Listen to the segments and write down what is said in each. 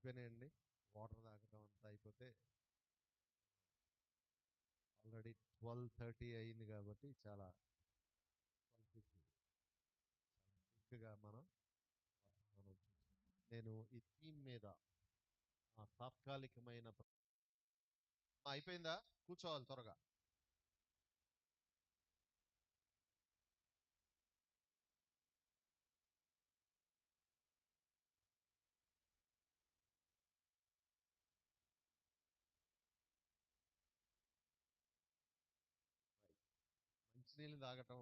అయిపోయినాయండి వాటర్ తాగడం అంతా అయిపోతే ఆల్రెడీ ట్వెల్వ్ థర్టీ అయింది కాబట్టి చాలా ట్వెల్వ్ క్విక్గా మనం నేను ఈ థీమ్ మీద తాత్కాలికమైన అయిపోయిందా? కూర్చోవాలి త్వరగా. మంచినీళ్ళు తాగటం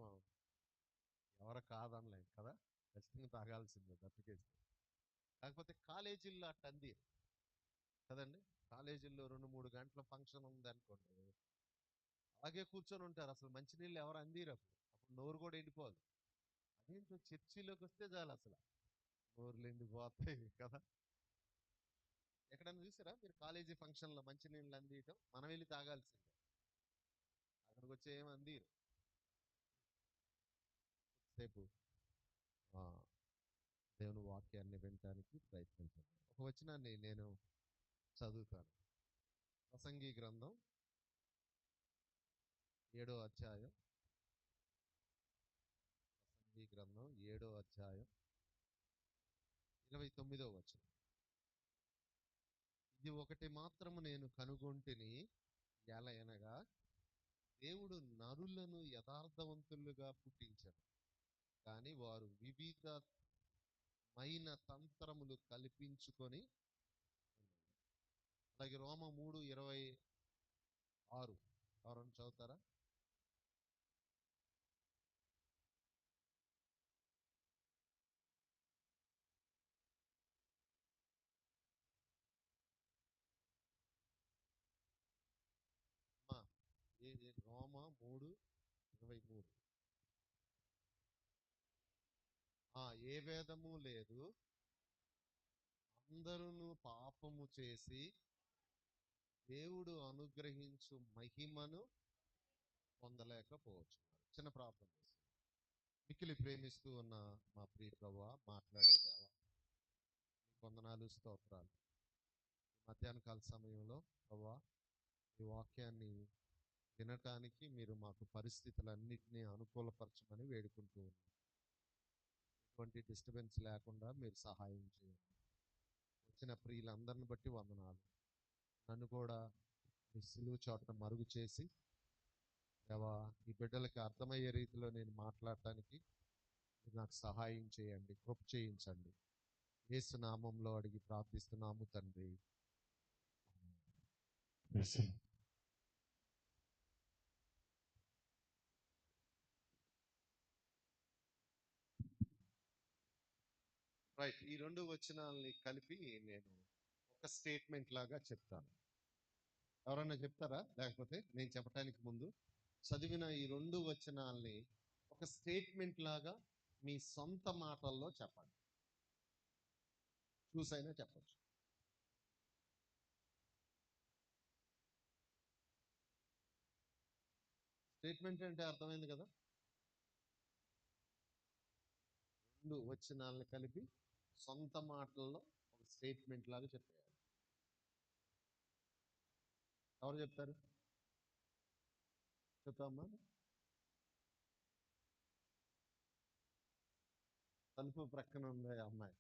ఎవరు కాదనలేదు కదా? ఖచ్చితంగా తాగాల్సిందే దప్పికేస్తే కాకపోతే కాలేజీల్లో అట్ట అంది కదండి? కాలేజీల్లో రెండు మూడు గంటల ఫంక్షన్ ఉంది అనుకోండి అలాగే కూర్చొని ఉంటారు. అసలు మంచినీళ్ళు ఎవరు అందిరు అప్పుడు అప్పుడు నోరు కూడా ఎండిపోదు. అదేంటో చర్చిలోకి వస్తే చాలు అసలు. నోరులు ఎండిపోతాయి కదా? ఎక్కడన్నా చూసారా? మీరు కాలేజీ ఫంక్షన్లో మంచినీళ్ళు అందియటం మనం వెళ్ళి తాగాల్సిందే. అక్కడికి వచ్చి ఏమి అందిరు? సేపు దేవుని వాక్యాన్ని వినటానికి ప్రయత్నించండి. ఒక వచనాన్ని నేను చదువుతాను. ప్రసంగి గ్రంథం ఏడో అధ్యాయం. ప్రసంగి గ్రంథం ఏడో అధ్యాయం ఇరవై తొమ్మిదో వచనం. ఇది ఒకటి మాత్రము నేను కనుగొంటిని ఎలయనగా దేవుడు నరులను యథార్థవంతులుగా పుట్టించడు కానీ వారు వివిధమైన తంత్రములు కల్పించుకొని అలాగే రోమ మూడు ఇరవై ఆరు. ఎవరైనా చదువుతారా? ఏ- రోమ మూడు ఇరవై మూడు. ఏ భేదము లేదు. అందరూ పాపము చేసి దేవుడు అనుగ్రహించు మహిమను పొందలేకపోవచ్చున్నారు చిన్న ప్రార్థన మిక్కిలి ప్రేమిస్తూ ఉన్న మా ప్రియ ప్రభు మాట్లాడే దేవా కొందనాలు వందనాలు స్తోత్రాలు. మధ్యాహ్న కాల సమయంలో ప్రభా ఈ వాక్యాన్ని వినటానికి మీరు మాకు పరిస్థితులన్నింటినీ అనుకూలపరచమని వేడుకుంటూ ఉన్నాం. ఎటువంటి డిస్టర్బెన్స్ లేకుండా మీరు సహాయం చేయండి. వచ్చిన ప్రియులందరిని బట్టి వందనాలు. నన్ను కూడా మీ సిలువు చోట మరుగు చేసి దేవా ఈ బిడ్డలకి అర్థమయ్యే రీతిలో నేను మాట్లాడటానికి మీరు నాకు సహాయం చేయండి కృప చేయించండి. యేసు నామంలో అడిగి ప్రార్థిస్తున్నాము తండ్రి. రైట్. ఈ రెండు వచనాలని కలిపి నేను ఒక స్టేట్మెంట్ లాగా చెప్తాను. ఎవరన్నా చెప్తారా? లేకపోతే నేను చెప్పడానికి ముందు చదివిన ఈ రెండు వచనాల్ని ఒక స్టేట్మెంట్ లాగా మీ సొంత మాటల్లో చెప్పండి. చూసైనా చెప్పచ్చు. స్టేట్మెంట్ అంటే అర్థమైంది కదా? రెండు వచనాలను కలిపి సొంత మాటల్లో ఒక స్టేట్మెంట్ లాగా చెప్పేయాలి. ఎవరు చెప్తారు? చెప్తామా తలుపు ప్రక్కన ఉంది అమ్మాయి.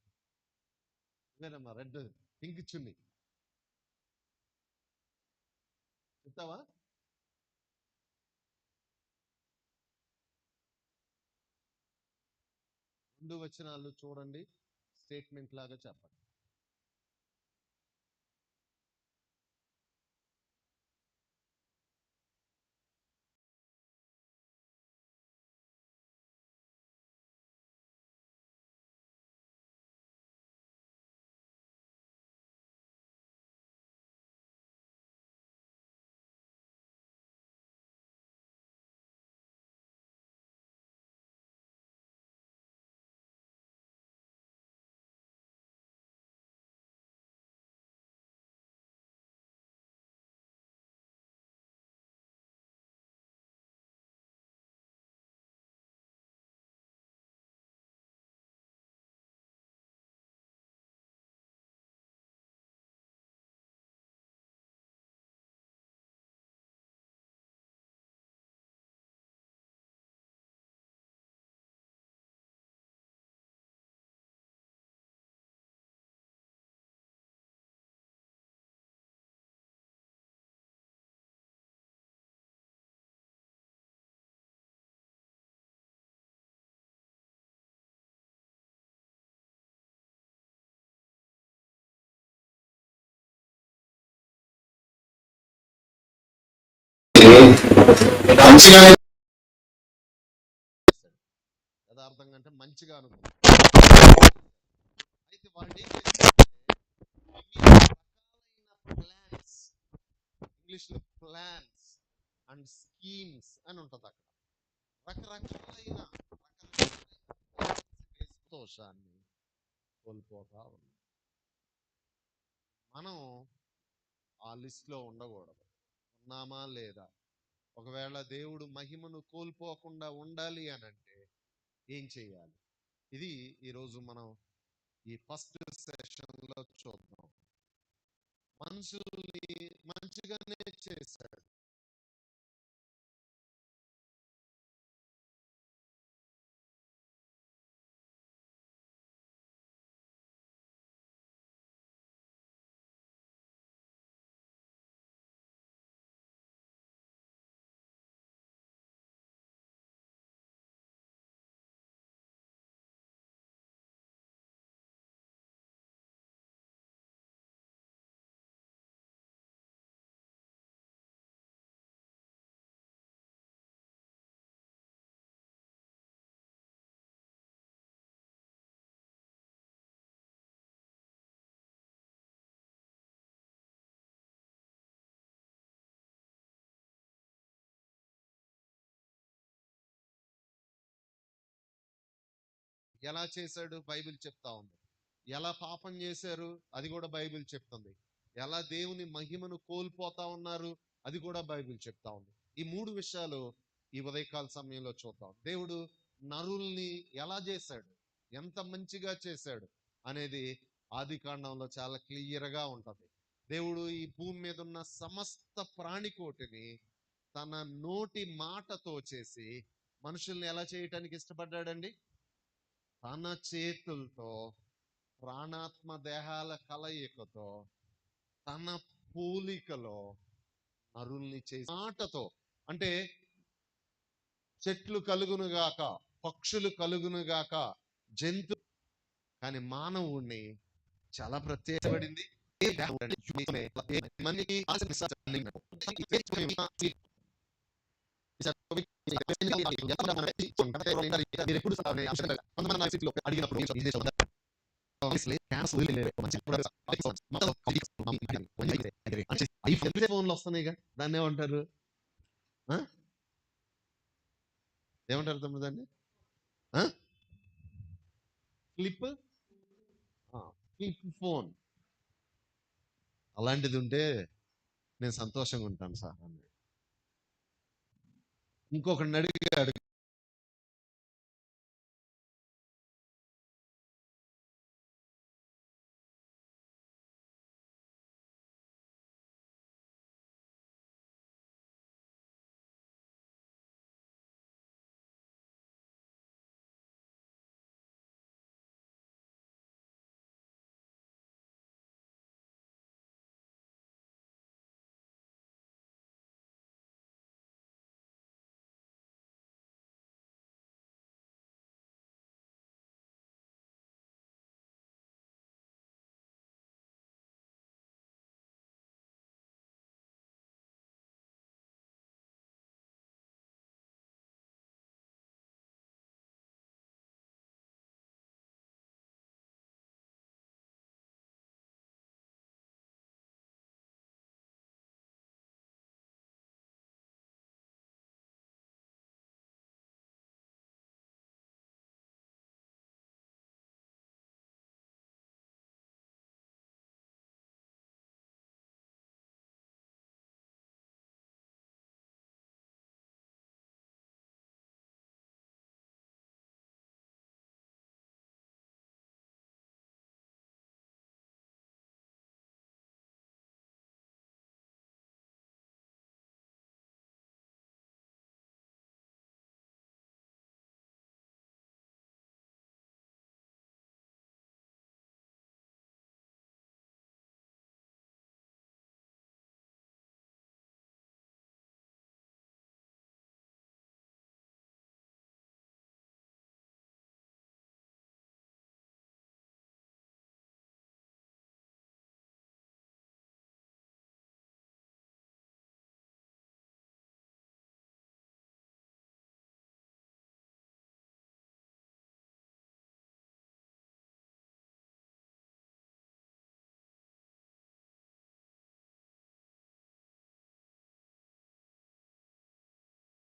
ఇదేనమ్మా రెడ్ పింక్ చున్ని. చెప్తావా? రెండు వచనాలు చూడండి. స్టేట్మెంట్ లాగా చెప్పండి మంచిగా యథార్థంగా అంటే మంచిగా అనుకో అయితే వాళ్ళు ఏం రకాలైన ప్లాన్స్ ఇంగ్లీష్లో ప్లాన్స్ అండ్ స్కీమ్స్ అని ఉంటుంది అక్కడ. రకరకాలైన రకరకాలైన సంతోషాన్ని కోల్పోతా ఉన్నాం. మనం ఆ లిస్ట్లో ఉండకూడదు. చేస్తున్నామా లేదా? ఒకవేళ దేవుడు మహిమను కోల్పోకుండా ఉండాలి అని అంటే ఏం చేయాలి? ఇది ఈరోజు మనం ఈ ఫస్ట్ సెషన్లో చూద్దాం. మనుషుల్ని మంచిగానే చేశాడు. ఎలా చేశాడు బైబిల్ చెప్తా ఉంది. ఎలా పాపం చేశారు అది కూడా బైబిల్ చెప్తుంది. ఎలా దేవుని మహిమను కోల్పోతా ఉన్నారు అది కూడా బైబిల్ చెప్తా ఉంది. ఈ మూడు విషయాలు ఈ ఉదయకాల సమయంలో చూద్దాం. దేవుడు నరుల్ని ఎలా చేశాడు? ఎంత మంచిగా చేశాడు? అనేది ఆది కాండంలో చాలా క్లియర్గా దేవుడు ఈ భూమి మీద ఉన్న సమస్త ప్రాణికోటిని తన నోటి మాటతో చేసి మనుషుల్ని ఎలా చేయటానికి ఇష్టపడ్డాడండి? తన చేతులతో ప్రాణాత్మ దేహాల కలయికతో తన పూలికలో నరుల్ని చేసి మాటతో అంటే చెట్లు కలుగునుగాక పక్షులు కలుగునుగాక జంతు కానీ మానవుణ్ణి చాలా ప్రత్యేకపడింది మనకి ఫోన్లు వస్తున్నాయిగా దాన్ని ఏమంటారు? ఏమంటారు తమ్ముడు దాన్ని? ఫ్లిప్ ఫ్లిప్ ఫోన్ అలాంటిది ఉంటే నేను సంతోషంగా ఉంటాను సార్. అన్నాడు ఇంకొకడిని అడిగాడు